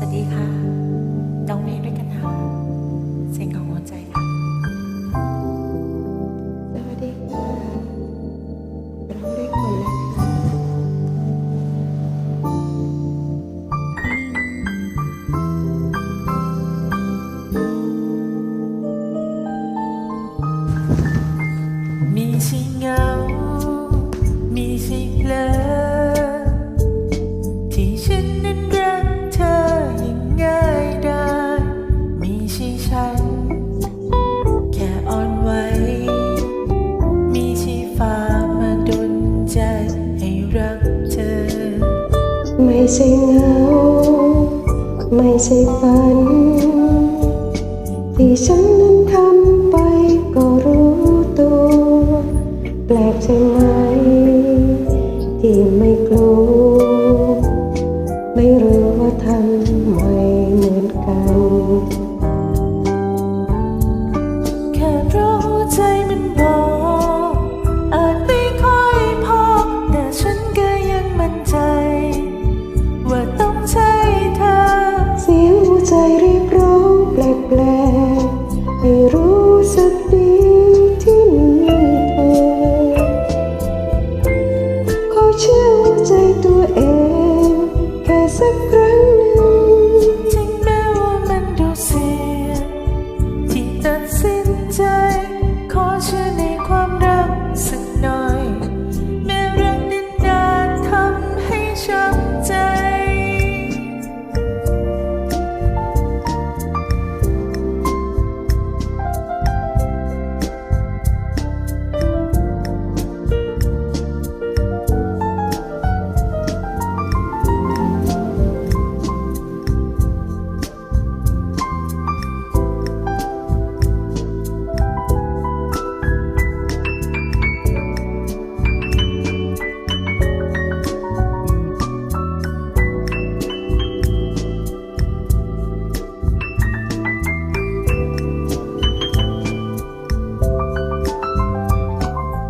สวัสดีค่ะ น้องเมย์ด้วยกันค่ะ ไม่ใช่ฝัน ที่ฉันนั้นทำไปก็รู้ตัว แปลกใช่ไหม ที่ไม่กลัว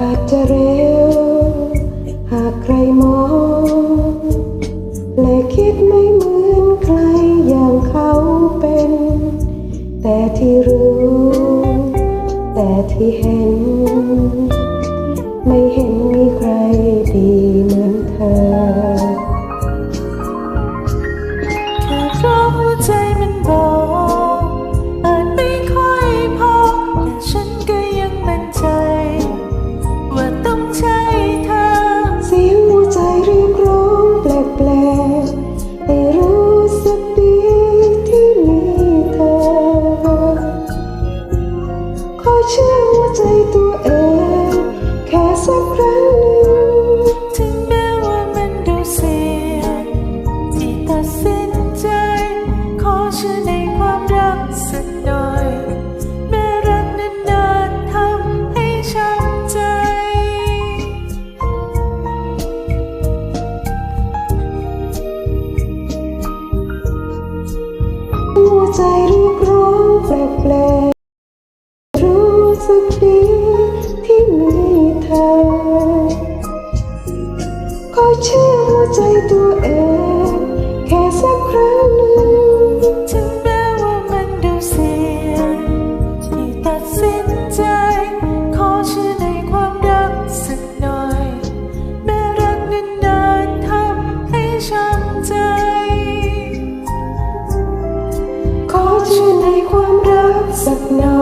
อาจจะเร็ว หากใครมองาใจตัวเอง แค่สักครั้งหนึ่งถึงแม้ว่ามันดูเสียที่ตัดสินใจ ขอเชื่อในความรักสักหน่อย แม้รักนั้นนานทำให้ช้ำใจ ขอเชื่อในความรักสักหน่อย